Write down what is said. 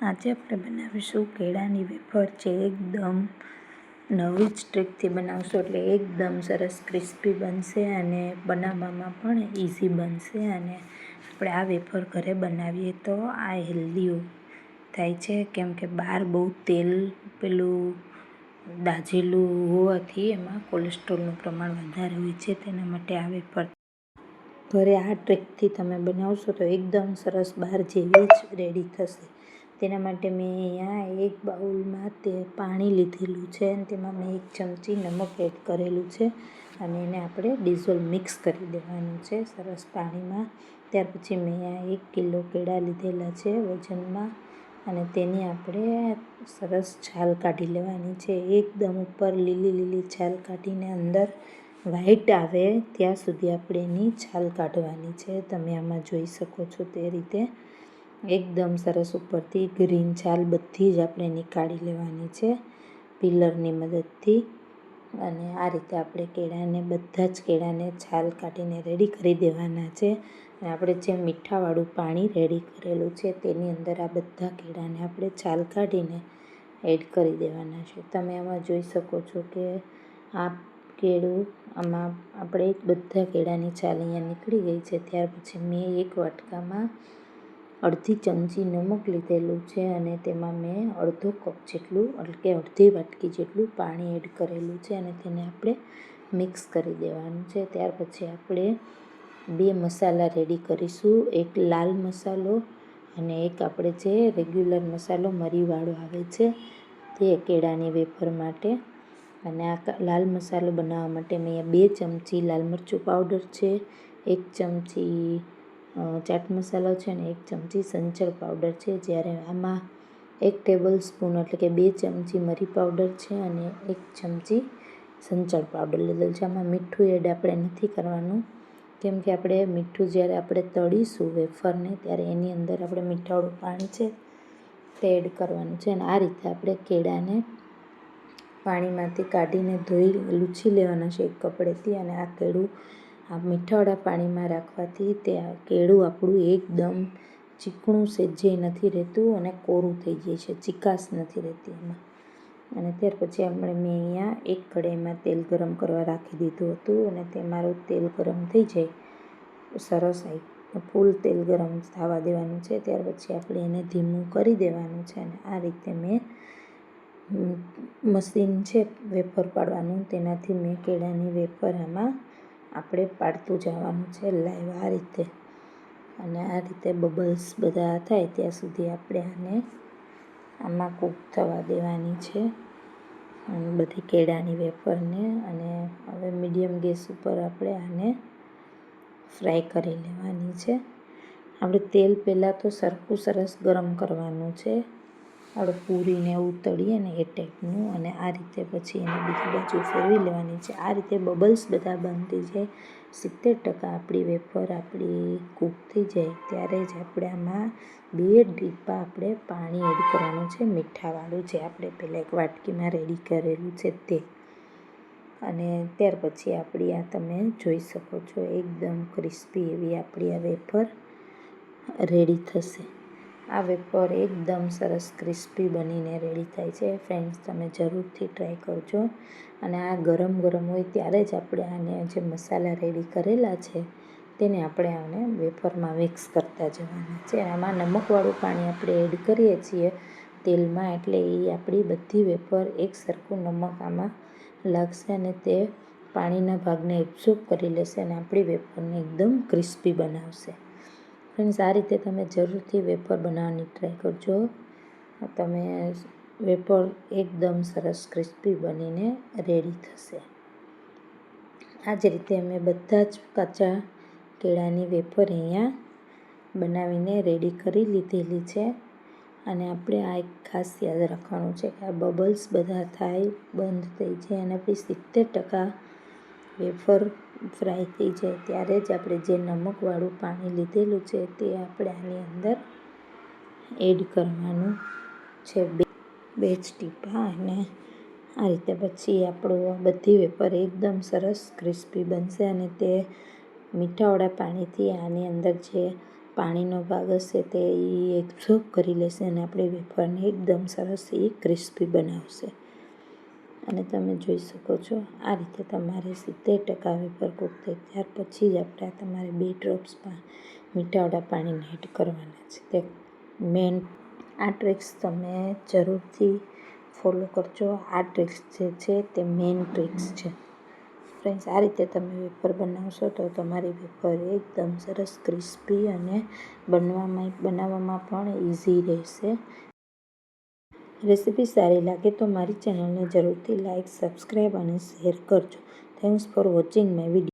આજે આપણે બનાવીશું કેળાની વેફર જે એકદમ નવી જ ટ્રીકથી બનાવશો એટલે એકદમ સરસ ક્રિસ્પી બનશે અને બનાવવામાં પણ ઇઝી બનશે અને આપણે આ વેફર ઘરે બનાવીએ તો આ હેલ્ધી થાય છે. કેમ કે બહાર બહુ તેલ પેલું દાઝેલું હોવાથી એમાં કોલેસ્ટ્રોલનું પ્રમાણ વધારે હોય છે તેના માટે આ વેફર ઘરે આ ટ્રીકથી તમે બનાવશો તો એકદમ સરસ બહાર જેવી જ રેડી થશે. તેના માટે મેં અહીંયા એક બાઉલમાં તે પાણી લીધેલું છે અને તેમાં મેં એક ચમચી નમક એડ કરેલું છે અને એને આપણે ડિઝોલ્વ મિક્સ કરી દેવાનું છે સરસ પાણીમાં. ત્યાર પછી મેં અહીંયા એક કિલો કેળા લીધેલા છે વજનમાં અને તેની આપણે સરસ છાલ કાઢી લેવાની છે. એકદમ ઉપર લીલી લીલી છાલ કાઢીને અંદર વ્હાઈટ આવે ત્યાં સુધી આપણે એની છાલ કાઢવાની છે. તમે આમાં જોઈ શકો છો તે રીતે. એકદમ સરસ ઉપરથી ગ્રીન છાલ બધી જ આપણે નીકાળી લેવાની છે પિલરની મદદથી. અને આ રીતે આપણે કેળાને, બધા જ કેળાને છાલ કાઢીને રેડી કરી દેવાના છે. અને આપણે જે મીઠાવાળું પાણી રેડી કરેલું છે, તેની અંદર આ બધા કેળાને આપણે છાલ કાઢીને એડ કરી દેવાના છે. તમે આમાં જોઈ શકો છો કે આ કેળું આમાં આપણે બધા કેળાની છાલ અહીંયા નીકળી ગઈ છે. ત્યાર પછી મેં એક વાટકામાં અડધી ચમચી નમક લીધેલું છે અને તેમાં મેં અડધો કપ જેટલું એટલે કે અડધી વાટકી જેટલું પાણી એડ કરેલું છે અને તેને આપણે મિક્સ કરી દેવાનું છે. ત્યાર પછી આપણે બે મસાલા રેડી કરીશું. એક લાલ મસાલો અને એક આપણે જે રેગ્યુલર મસાલો મરીવાળો આવે છે તે કેળાની વેફર માટે. અને આ લાલ મસાલો બનાવવા માટે મેં બે ચમચી લાલ મરચું પાવડર છે, એક ચમચી ચાટ મસાલો છે ને એક ચમચી સંચળ પાવડર છે, જ્યારે આમાં એક ટેબલ સ્પૂન એટલે કે બે ચમચી મરી પાવડર છે અને એક ચમચી સંચળ પાવડર લીધેલ છે. આમાં મીઠું એડ આપણે નથી કરવાનું, કેમ કે આપણે મીઠું જ્યારે આપણે તળીશું વેફરને, ત્યારે એની અંદર આપણે મીઠાળું પાણી છે તે એડ કરવાનું છે. અને આ રીતે આપણે કેળાને પાણીમાંથી કાઢીને ધોઈ લૂછી લેવાના છે એક કપડેથી અને આ કેળું આ મીઠાળા પાણીમાં રાખવાથી તે કેળું આપણું એકદમ ચીકણું સેજે નથી રહેતું અને કોરું થઈ જાય છે, ચીકાશ નથી રહેતી એમાં. અને ત્યાર પછી આપણે મેં અહીંયા એક કઢાઈમાં તેલ ગરમ કરવા રાખી દીધું હતું અને તે મારું તેલ ગરમ થઈ જાય. સરસ ફૂલ તેલ ગરમ થવા દેવાનું છે, ત્યાર પછી આપણે એને ધીમું કરી દેવાનું છે અને આ રીતે મેં, મશીન છે, વેફર પાડવાનું. તેનાથી મેં કેળાની વેફર આમાં આપણે પાડતું જવાનું છે લાઈવ આ રીતે. અને આ રીતે બબલ્સ બધા થાય ત્યાં સુધી આપણે આને આમાં કૂક થવા દેવાની છે. અને બધી કેળાની વેફરને અને હવે મીડિયમ ગેસ ઉપર આપણે આને ફ્રાય કરી લેવાની છે. આપણે તેલ પહેલાં તો સરખું સરસ ગરમ કરવાનું છે. આપણે પૂરીને એવું તળીએ ને એ ટાઈપનું અને આ રીતે પછી એને બીજી બાજુ ફેરવી લેવાની છે. આ રીતે બબલ્સ બધા થઈ જાય, સિત્તેર ટકા આપણી વેફર આપણી કૂક થઈ જાય, ત્યારે જ આપણે આમાં બે ડીપા આપણે પાણી એડ કરવાનું છે, મીઠાવાળું જે આપણે પહેલાં એક વાટકીમાં રેડી કરેલું છે તે. અને ત્યાર પછી આપણી આ તમે જોઈ શકો છો, એકદમ ક્રિસ્પી એવી આપણી આ વેફર રેડી થશે. આ વેપર એકદમ સરસ ક્રિસ્પી બનીને રેડી થાય છે. ફ્રેન્ડ્સ, તમે જરૂરથી ટ્રાય કરજો. અને આ ગરમ ગરમ હોય ત્યારે જ આપણે આને જે મસાલા રેડી કરેલા છે, તેને આપણે આને વેપરમાં મિક્સ કરતા જવાના છે. આમાં નમકવાળું પાણી આપણે એડ કરીએ છીએ તેલમાં, એટલે એ આપણી બધી વેપર એક સરખું નમક આમાં લાગશે અને તે પાણીના ભાગને એબ્ઝોર્બ કરી લેશે અને આપણી વેપરને એકદમ ક્રિસ્પી બનાવશે. ફ્રેન્ડ્સ, આ રીતે તમે જરૂરથી વેપર બનાવવાની ટ્રાય કરજો. તમે વેપર એકદમ સરસ ક્રિસ્પી બનીને રેડી થશે. આ જ રીતે અમે બધા જ કાચા કેળાની વેપર અહીંયા બનાવીને રેડી કરી લીધેલી છે. અને આપણે આ એક ખાસ યાદ રાખવાનું છે કે આ બબલ્સ બધા થાય, બંધ થઈ જાય અને આપણી સિત્તેર ટકા વેફર ફ્રાય થઈ જાય ત્યારે જ આપણે જે નમકવાળું પાણી લીધેલું છે તે આપણે આની અંદર એડ કરવાનું છે. બે બે જ ટીપા અને આ રીતે પછી આપણું બધી વેફર એકદમ સરસ ક્રિસ્પી બનશે અને તે મીઠાવાળા પાણીથી આની અંદર જે પાણીનો ભાગ હશે તે એ એબ્ઝોર્બ કરી લેશે અને આપણી વેફરને એકદમ સરસ એ ક્રિસ્પી બનાવશે. અને તમે જોઈ શકો છો, આ રીતે તમારે સિત્તેર ટકા વેફર કૂક થાય. ત્યાર પછી જ આપણે તમારે બે ડ્રોપ્સ મીઠાવડા પાણીને એડ કરવાના છે. તે મેન આ ટ્રિક્સ તમે જરૂરથી ફોલો કરજો. આ ટ્રિક્સ જે છે તે મેન ટ્રિક્સ છે. ફ્રેન્ડ્સ આ રીતે તમે વેફર બનાવશો તો તમારી વેફર એકદમ સરસ ક્રિસ્પી અને બનવામાં, બનાવવામાં પણ ઇઝી રહેશે. રેસીપી સારી લાગે તો મારી ચેનલને જરૂરથી લાઇક સબસ્ક્રાઈબ અને શેર કરજો. Thanks for watching my video